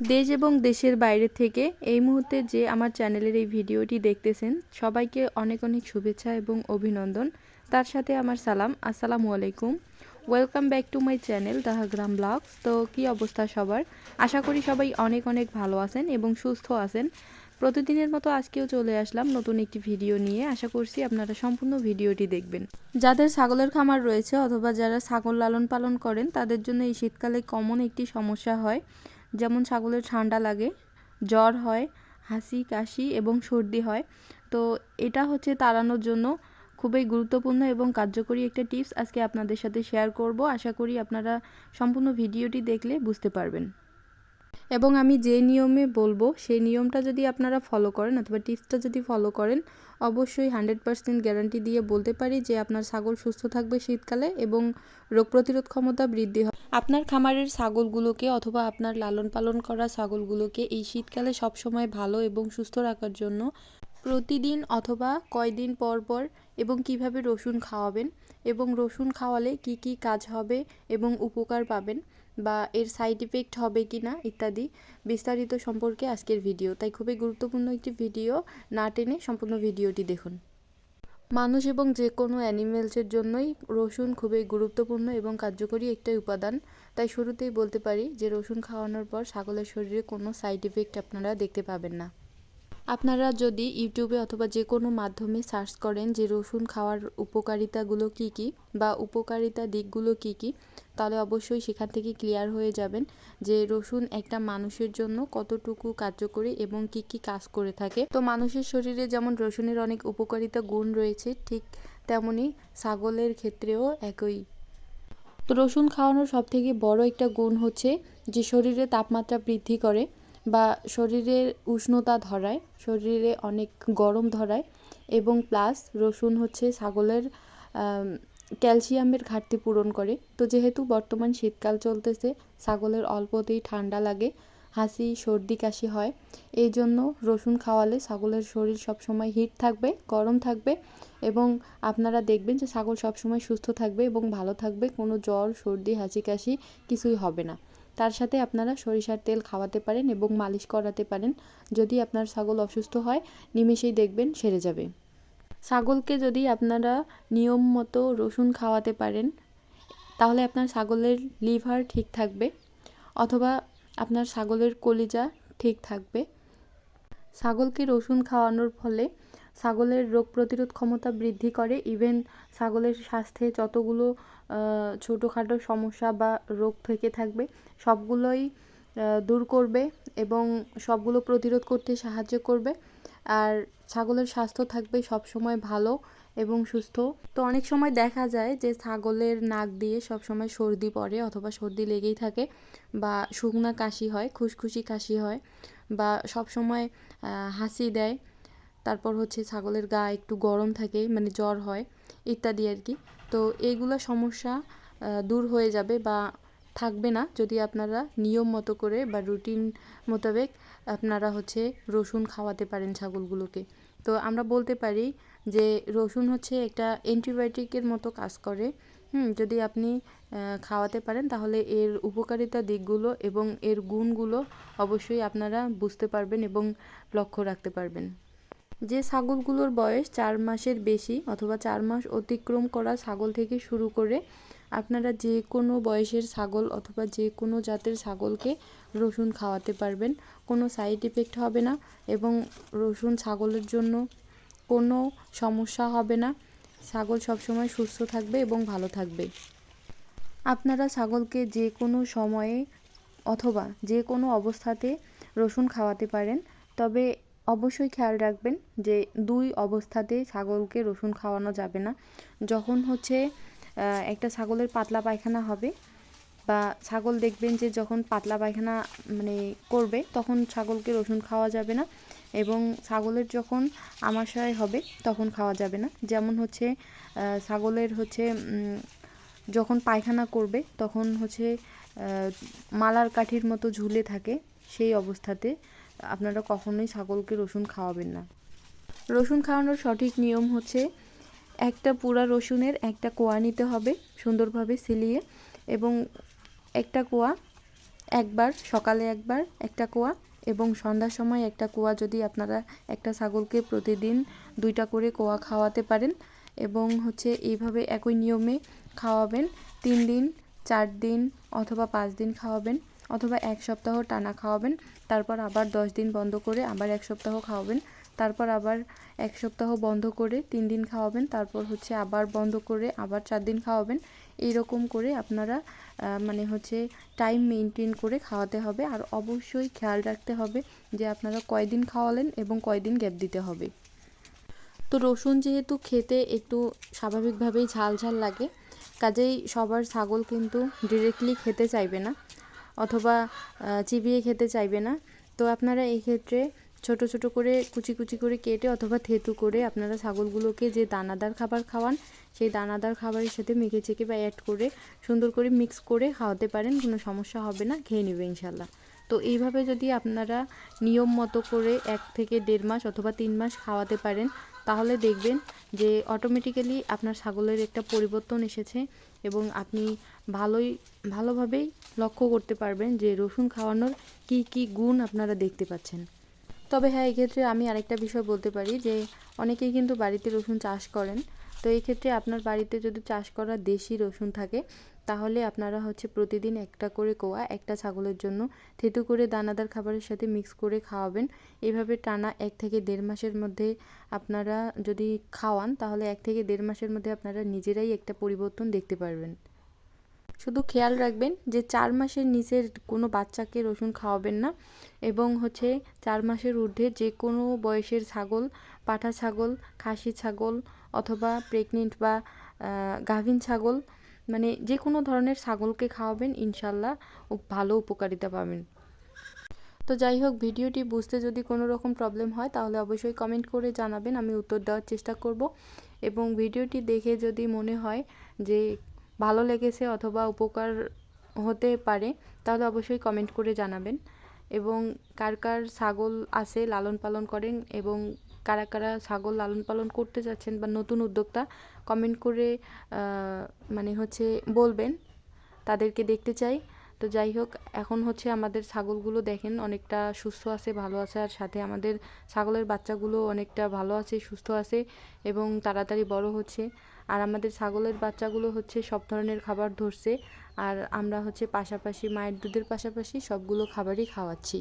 দেশ এবং দেশের বাইরে থেকে এই মুহূর্তে যে আমার চ্যানেলের এই ভিডিওটি দেখতেছেন, সবাইকে অনেক অনেক শুভেচ্ছা এবং অভিনন্দন। তার সাথে আমার সালাম। আসসালামু আলাইকুম। Welcome back to my channel Dahagram vlogs তো কী অবস্থা সবার? আশা করি সবাই অনেক অনেক ভালো আছেন এবং সুস্থ আছেন। প্রতিদিনের মতো আজকেও চলে আসলাম নতুন একটি ভিডিও নিয়ে। আশা করছি আপনারা সম্পূর্ণ ভিডিওটি দেখবেন। যাদের ছাগলের খামার রয়েছে অথবা যারা ছাগল লালন পালন করেন, তাদের জন্য এই শীতকালে কমন একটি সমস্যা হয়। যেমন ছাগলের ঠান্ডা লাগে, জ্বর হয়, হাসি, কাশি এবং সর্দি হয়। তো এটা হচ্ছে তাড়ানোর জন্য খুবই গুরুত্বপূর্ণ এবং কার্যকরী একটা টিপস আজকে আপনাদের সাথে শেয়ার করব। আশা করি আপনারা সম্পূর্ণ ভিডিওটি দেখলে বুঝতে পারবেন। এবং আমি যে নিয়মে বলব, সেই নিয়মটা যদি আপনারা ফলো করেন অথবা টিপসটা যদি ফলো করেন, অবশ্যই হান্ড্রেড পারসেন্ট গ্যারান্টি দিয়ে বলতে পারি যে আপনার ছাগল সুস্থ থাকবে শীতকালে এবং রোগ প্রতিরোধ ক্ষমতা বৃদ্ধি আপনার খামারের ছাগলগুলোকে অথবা আপনার লালন পালন করা ছাগলগুলোকে এই শীতকালে সবসময় ভালো এবং সুস্থ রাখার জন্য প্রতিদিন অথবা কয়দিন পর পর এবং কীভাবে রসুন খাওয়াবেন এবং রসুন খাওয়ালে কি কি কাজ হবে এবং উপকার পাবেন বা এর সাইড ইফেক্ট হবে কি না ইত্যাদি বিস্তারিত সম্পর্কে আজকের ভিডিও তাই খুবই গুরুত্বপূর্ণ একটি ভিডিও না টেনে সম্পূর্ণ ভিডিওটি দেখুন। মানুষ এবং যে কোনো অ্যানিমেলসের জন্যই রসুন খুবই গুরুত্বপূর্ণ এবং কার্যকরী একটা উপাদান। তাই শুরুতেই বলতে পারি যে রসুন খাওয়ানোর পর ছাগলের শরীরে কোনো সাইড এফেক্ট আপনারা দেখতে পাবেন না। আপনারা যদি ইউটিউবে অথবা যে কোনো মাধ্যমে সার্চ করেন যে রসুন খাওয়ার উপকারিতাগুলো কি কি বা উপকারিতা দিকগুলো কি কি, তাহলে অবশ্যই সেখান থেকে ক্লিয়ার হয়ে যাবেন যে রসুন একটা মানুষের জন্য কতটুকু কার্যকরী এবং কি কি কাজ করে থাকে। তো মানুষের শরীরে যেমন রসুনের অনেক উপকারিতা গুণ রয়েছে, ঠিক তেমনি ছাগলের ক্ষেত্রেও একই। তো রসুন খাওয়ানোর সবথেকে বড় একটা গুণ হচ্ছে যে শরীরে তাপমাত্রা বৃদ্ধি করে। বা শরীরের উষ্ণতা ধরায়, শরীরে অনেক গরম ধরায় এবং প্লাস রসুন হচ্ছে ছাগলের ক্যালসিয়ামের ঘাটতি পূরণ করে। তো যেহেতু বর্তমান শীতকাল চলতেছে, ছাগলের অল্পতেই ঠান্ডা লাগে, হাসি, সর্দি, কাশি হয়, এই জন্য রসুন খাওয়ালে ছাগলের শরীর সবসময় হিট থাকবে, গরম থাকবে এবং আপনারা দেখবেন যে ছাগল সবসময় সুস্থ থাকবে এবং ভালো থাকবে, কোনো জ্বর, সর্দি হাসি কাশি কিছুই হবে না। তার সাথে আপনারা সরিষার তেল খাওয়াতে পারেন এবং মালিশ করাতে পারেন। যদি আপনার ছাগল অসুস্থ হয়, নিমেষেই দেখবেন সেরে যাবে। ছাগলকে যদি আপনারা নিয়ম মতো রসুন খাওয়াতে পারেন, তাহলে আপনার ছাগলের লিভার ঠিক থাকবে অথবা আপনার ছাগলের কলিজা ঠিক থাকবে। ছাগলকে রসুন খাওয়ানোর ফলে ছাগলের রোগ প্রতিরোধ ক্ষমতা বৃদ্ধি করে। ইভেন ছাগলের স্বাস্থ্যে যতগুলো ছোটোখাটো সমস্যা বা রোগ থেকে থাকবে, সবগুলোই দূর করবে এবং সবগুলো প্রতিরোধ করতে সাহায্য করবে। আর ছাগলের স্বাস্থ্য থাকবে সব সময় ভালো এবং সুস্থ। তো অনেক সময় দেখা যায় যে ছাগলের নাক দিয়ে সব সময় সর্দি পড়ে অথবা সর্দি লেগেই থাকে বা শুকনা কাশি হয় খুশখুশি কাশি হয় বা সব সময় হাসি দেয়। তারপর হচ্ছে ছাগলের গা একটু গরম থাকে মানে জ্বর হয়, ইত্যাদি আর কি। তো এইগুলো সমস্যা দূর হয়ে যাবে বা থাকবে না যদি আপনারা নিয়ম মতো করে বা রুটিন মোতাবেক আপনারা হচ্ছে রসুন খাওয়াতে পারেন ছাগলগুলোকে। তো আমরা বলতে পারি যে রসুন হচ্ছে একটা অ্যান্টিবায়োটিকের মতো কাজ করে, হুম, যদি আপনি খাওয়াতে পারেন তাহলে এর উপকারিতা দিকগুলো এবং এর গুণগুলো অবশ্যই আপনারা বুঝতে পারবেন এবং লক্ষ্য রাখতে পারবেন। যে ছাগলগুলোর বয়স চার মাসের বেশি অথবা চার মাস অতিক্রম করা ছাগল থেকে শুরু করে আপনারা যে কোনো বয়সের ছাগল অথবা যে কোনো জাতের ছাগলকে রসুন খাওয়াতে পারবেন। কোনো সাইড ইফেক্ট হবে না এবং রসুন ছাগলের জন্য কোনো সমস্যা হবে না। ছাগল সবসময় সুস্থ থাকবে এবং ভালো থাকবে। আপনারা ছাগলকে যে কোনো সময়ে অথবা যে কোনো অবস্থাতে রসুন খাওয়াতে পারেন। তবে অবশ্যই খেয়াল রাখবেন যে দুই অবস্থাতে ছাগলকে রসুন খাওয়ানো যাবে না। যখন হচ্ছে একটা ছাগলের পাতলা পায়খানা হবে বা ছাগল দেখবেন যে যখন পাতলা পায়খানা মানে করবে, তখন ছাগলকে রসুন খাওয়া যাবে না এবং ছাগলের যখন আমাশয় হবে, তখন খাওয়া যাবে না। যেমন হচ্ছে ছাগলের হচ্ছে যখন পায়খানা করবে, তখন হচ্ছে মালার কাঠির মতো ঝুলে থাকে সেই অবস্থাতে। আপনারা কখনোই ছাগলকে রসুন খাওয়াবেন না। রসুন খাওয়ানোর সঠিক নিয়ম হচ্ছে একটা পুরা রসুনের একটা কোয়া নিতে হবে সুন্দরভাবে সিলিয়ে এবং একটা কোয়া একবার, সকালে একবার একটা কোয়া এবং সন্ধ্যার সময় একটা কোয়া যদি আপনারা একটা ছাগলকে প্রতিদিন দুইটা করে কোয়া খাওয়াতে পারেন এবং হচ্ছে এইভাবে একই নিয়মে খাওয়াবেন, তিন দিন, চার দিন অথবা পাঁচ দিন খাওয়াবেন। অথবা এক সপ্তাহ টানা খাওয়াবেন, তারপর আবার দশ দিন বন্ধ করে আবার এক সপ্তাহ খাওয়াবেন, তারপর আবার এক সপ্তাহ বন্ধ করে তিন দিন খাওয়াবেন, তারপর হচ্ছে আবার বন্ধ করে আবার চার দিন খাওয়াবেন। এইরকম করে আপনারা মানে হচ্ছে টাইম মেনটেন করে খাওয়াতে হবে। আর অবশ্যই খেয়াল রাখতে হবে যে আপনারা কয়দিন খাওয়ালেন এবং কয়দিন গ্যাপ দিতে হবে। তো রসুন যেহেতু খেতে একটু স্বাভাবিকভাবেই ঝাল ঝাল লাগে, কাজেই সবার ছাগল কিন্তু ডিরেক্টলি খেতে চাইবে না। অথবা চিবিয়ে খেতে চাইবে না। তো আপনারা এই ক্ষেত্রে ছোট ছোট করে কুচি কুচি করে কেটে অথবা থেতু করে আপনারা ছাগলগুলোকে যে দানাদার খাবার খাওয়ান, সেই দানাদার খাবারের সাথে মেখে চেকে বা অ্যাড করে সুন্দর করে মিক্স করে খাওয়াতে পারেন, কোনো সমস্যা হবে না, খেয়ে নেবে ইনশাল্লাহ তো এইভাবে যদি আপনারা নিয়ম মতো করে এক থেকে দেড় মাস অথবা তিন মাস খাওয়াতে পারেন, তাহলে দেখবেন যে অটোমেটিক্যালি আপনার ছাগলের একটা পরিবর্তন এসেছে এবং আপনি ভালোই, ভালোভাবেই লক্ষ্য করতে পারবেন যে রসুন খাওয়ানোর কি কি গুণ আপনারা দেখতে পাচ্ছেন। তবে হ্যাঁ এক্ষেত্রে আমি আরেকটা বিষয় বলতে পারি যে অনেকেই কিন্তু বাড়িতে রসুন চাষ করেন। তো এই ক্ষেত্রে আপনার বাড়িতে যদি চাষ করা দেশি রসুন থাকে তাহলে আপনারা হচ্ছে প্রতিদিন একটা করে কোয়া, একটা ছাগলের জন্য থেতু করে দানাদার খাবারের সাথে মিক্স করে খাওয়াবেন। এভাবে টানা এক থেকে দেড় মাসের মধ্যে আপনারা যদি খাওয়ান, তাহলে এক থেকে দেড় মাসের মধ্যে আপনারা নিজেরাই একটা পরিবর্তন দেখতে পারবেন। শুধু খেয়াল রাখবেন যে চার মাসের নিচের কোনো বাচ্চাকে রসুন খাওয়াবেন না এবং হচ্ছে চার মাসের ঊর্ধ্বে যে কোনো বয়সের ছাগল, পাঠা ছাগল, খাসি ছাগল অথবা প্রেগনেন্ট বা গাভিন ছাগল মানে যে কোনো ধরনের ছাগলকে খাওয়াবেন, ইনশাল্লাহ ও ভালো উপকারিতা পাবেন। তো যাই হোক, ভিডিওটি বুঝতে যদি কোনো রকম প্রবলেম হয়, তাহলে অবশ্যই কমেন্ট করে জানাবেন, আমি উত্তর দেওয়ার চেষ্টা করব। এবং ভিডিওটি দেখে যদি মনে হয় যে ভালো লেগেছে অথবা উপকার হতে পারে, তাহলে অবশ্যই কমেন্ট করে জানাবেন। এবং কার কার ছাগল আছে লালন পালন করেন এবং কারা কারা ছাগল লালন পালন করতে যাচ্ছেন বা নতুন উদ্যোক্তা কমেন্ট করে মানে হচ্ছে বলবেন। তাদেরকে দেখতে চাই। তো যাই হোক, এখন হচ্ছে আমাদের ছাগলগুলো দেখেন অনেকটা সুস্থ আছে, ভালো আছে, আর সাথে আমাদের ছাগলের বাচ্চাগুলো অনেকটা ভালো আছে, সুস্থ আছে এবং তাড়াতাড়ি বড় হচ্ছে। আর আমাদের ছাগলের বাচ্চাগুলো হচ্ছে সব ধরনের খাবার ধরছে। আর আমরা হচ্ছে পাশাপাশি মায়ের দুধের পাশাপাশি সবগুলো খাবারই খাওয়াচ্ছি।